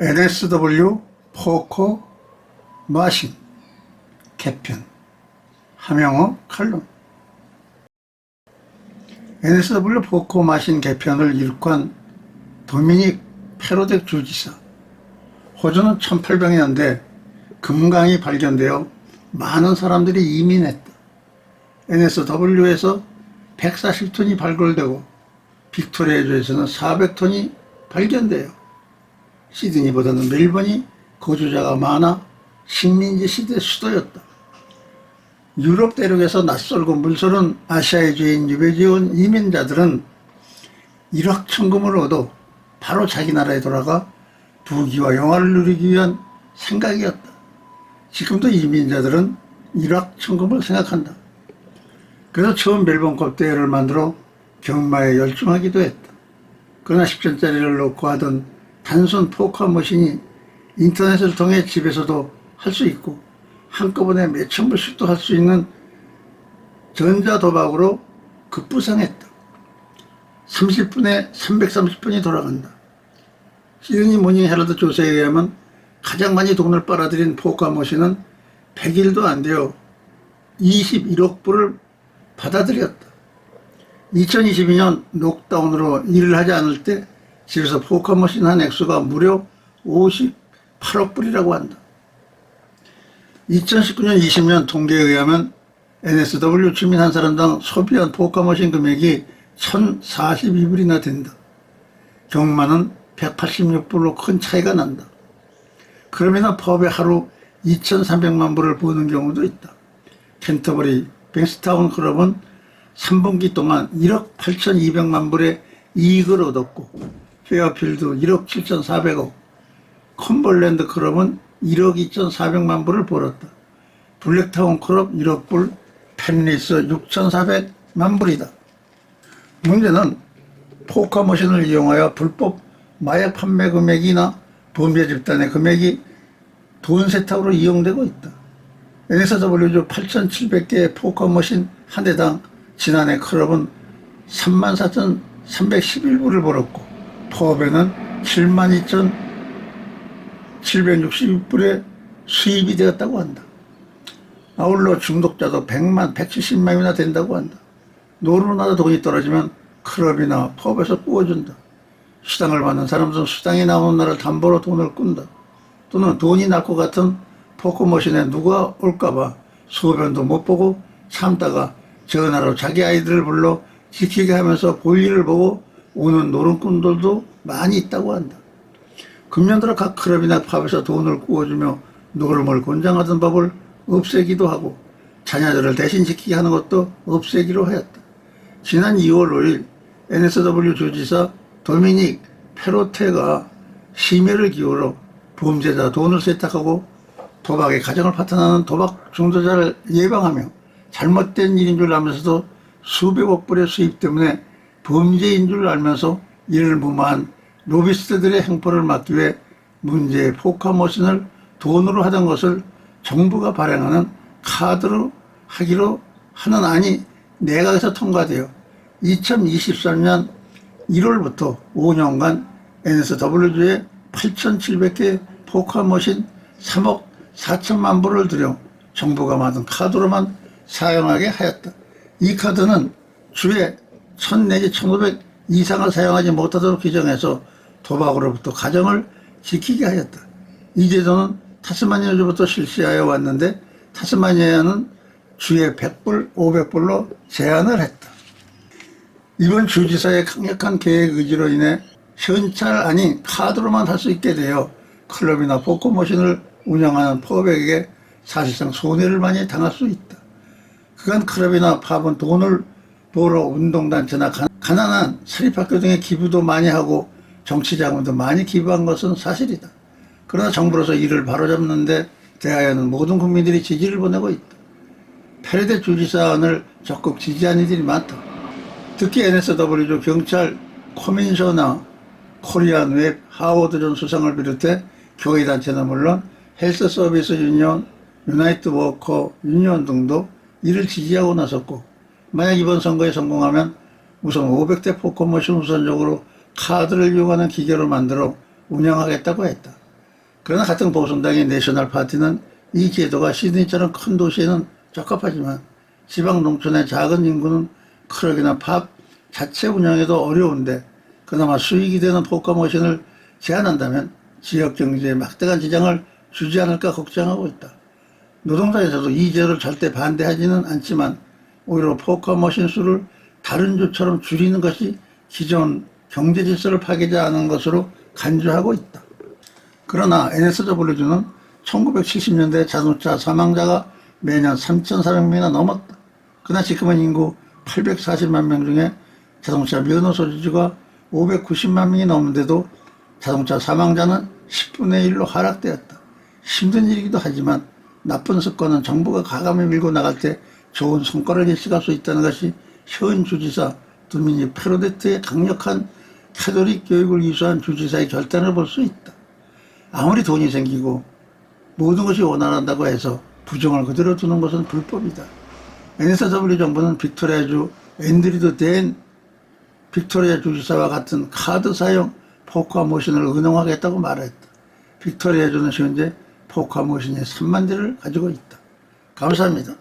NSW 포커 마신 개편 함영어 칼럼 NSW 포커 마신 개편을 이룩한 도미닉 페로덱 주지사 호주는 1800년대 금강이 발견되어 많은 사람들이 이민했다. NSW에서 140톤이 발굴되고 빅토리아주에서는 400톤이 발견돼요. 시드니보다는 멜번이 거주자가 많아 식민지 시대 수도였다. 유럽 대륙에서 낯설고 물서른 아시아의 주인 유배지 온 이민자들은 일확천금을 얻어 바로 자기 나라에 돌아가 부귀와 영화를 누리기 위한 생각이었다. 지금도 이민자들은 일확천금을 생각한다. 그래서 처음 멜번 컵 대회를 만들어 경마에 열중하기도 했다. 그러나 10전짜리를 놓고 하던 단순 포커 머신이 인터넷을 통해 집에서도 할 수 있고 한꺼번에 몇천 불씩도 할 수 있는 전자도박으로 급부상했다. 30분에 330분이 돌아간다. 시드니 모닝 헤럴드 조사에 의하면 가장 많이 돈을 빨아들인 포커 머신은 100일도 안 되어 21억 불을 받아들였다. 2022년 록다운으로 일을 하지 않을 때 집에서 포커 머신 한 액수가 무려 58억 불이라고 한다. 2019년 20년 통계에 의하면 NSW 주민 한 사람당 소비한 포커 머신 금액이 1,042불이나 된다. 경마는 186불로 큰 차이가 난다. 그러면 펍에 하루 2,300만 불을 버는 경우도 있다. 캔터버리 뱅스타운 클럽은 3분기 동안 1억 8,200만 불의 이익을 얻었고 페어필드 1억 7,400억 컴벌랜드 클럽은 1억 2,400만 불을 벌었다. 블랙타운 클럽 1억 불, 펜리스 6,400만 불이다. 문제는 포커 머신을 이용하여 불법 마약 판매 금액이나 범죄 집단의 금액이 돈 세탁으로 이용되고 있다. NSW주 8,700개의 포커 머신 한 대당 지난해 클럽은 34,311불을 벌었고 포업에는 72,766불의 수입이 되었다고 한다. 아울러 중독자도 100만, 170만이나 된다고 한다. 노루나도 돈이 떨어지면 클럽이나 펍에서 구워준다. 수당을 받는 사람들은 수당이 나오는 날을 담보로 돈을 꾼다. 또는 돈이 날 것 같은 포커머신에 누가 올까봐 소변도 못 보고 참다가 전화로 자기 아이들을 불러 지키게 하면서 볼일을 보고 오는 노름꾼들도 많이 있다고 한다. 금년 들어 각 클럽이나 팝에서 돈을 구워주며 노름을 권장하던 법을 없애기도 하고 자녀들을 대신 지키게 하는 것도 없애기로 하였다. 지난 2월 5일 NSW 주지사 도미닉 페로테가 심혈을 기울여 범죄자 돈을 세탁하고 도박에 가정을 파탄하는 도박 중도자를 예방하며 잘못된 일인 줄 알면서도 수백억 불의 수입 때문에 범죄인 줄 알면서 이를 무마한 로비스트들의 행포를 막기 위해 문제의 포카 머신을 돈으로 하던 것을 정부가 발행하는 카드로 하기로 하는 안이 내각에서 통과되어 2023년 1월부터 5년간 NSW주에 8,700개 포카 머신 3억 4천만 불을 들여 정부가 만든 카드로만 사용하게 하였다. 이 카드는 주에 1000 내지 1500 이상을 사용하지 못하도록 규정해서 도박으로부터 가정을 지키게 하였다. 이 제도는 타스마니아주부터 실시하여 왔는데 타스마니아는 주에 100불, 500불로 제한을 했다. 이번 주지사의 강력한 계획 의지로 인해 현찰 아닌 카드로만 할 수 있게 되어 클럽이나 포커 머신을 운영하는 펍에게 사실상 손해를 많이 당할 수 있다. 그간 클럽이나 팝은 돈을 벌어 운동단체나 가난한 사립학교 등에 기부도 많이 하고 정치자금도 많이 기부한 것은 사실이다. 그러나 정부로서 이를 바로잡는데 대하여는 모든 국민들이 지지를 보내고 있다. 페레데 주지사안을 적극 지지한 이들이 많다. 특히 NSW주 경찰 코민쇼나 코리안 웹 하워드존 수상을 비롯해 교회단체는 물론 헬스 서비스 유니온, 유나이트 워커 유니온 등도 이를 지지하고 나섰고 만약 이번 선거에 성공하면 우선 500대 포커머신 우선적으로 카드를 이용하는 기계로 만들어 운영하겠다고 했다. 그러나 같은 보수당의 내셔널 파티는 이 제도가 시드니처럼 큰 도시에는 적합하지만 지방 농촌의 작은 인구는 크럭이나 팝 자체 운영에도 어려운데 그나마 수익이 되는 포커 머신을 제한한다면 지역 경제에 막대한 지장을 주지 않을까 걱정하고 있다. 노동자에서도 이 제도를 절대 반대하지는 않지만 오히려 포커 머신 수를 다른 주처럼 줄이는 것이 기존 경제 질서를 파괴자하는 것으로 간주하고 있다. 그러나 NSW는 1970년대 자동차 사망자가 매년 3,400명이나 넘었다. 그러나 지금은 인구 840만 명 중에 자동차 면허 소지주가 590만 명이 넘는데도 자동차 사망자는 10분의 1로 하락되었다. 힘든 일이기도 하지만 나쁜 습관은 정부가 가감히 밀고 나갈 때 좋은 성과를 예측할 수 있다는 것이 현 주지사 도미니 페로데트의 강력한 캐도릭 교육을 이수한 주지사의 결단을 볼 수 있다. 아무리 돈이 생기고 모든 것이 원활한다고 해서 부정을 그대로 두는 것은 불법이다. NSW 정부는 빅토리아주 앤드리드 댄 빅토리아 주지사와 같은 카드 사용 포커 머신을 운영하겠다고 말했다. 빅토리아주는 현재 포커 머신이 3만 대를 가지고 있다. 감사합니다.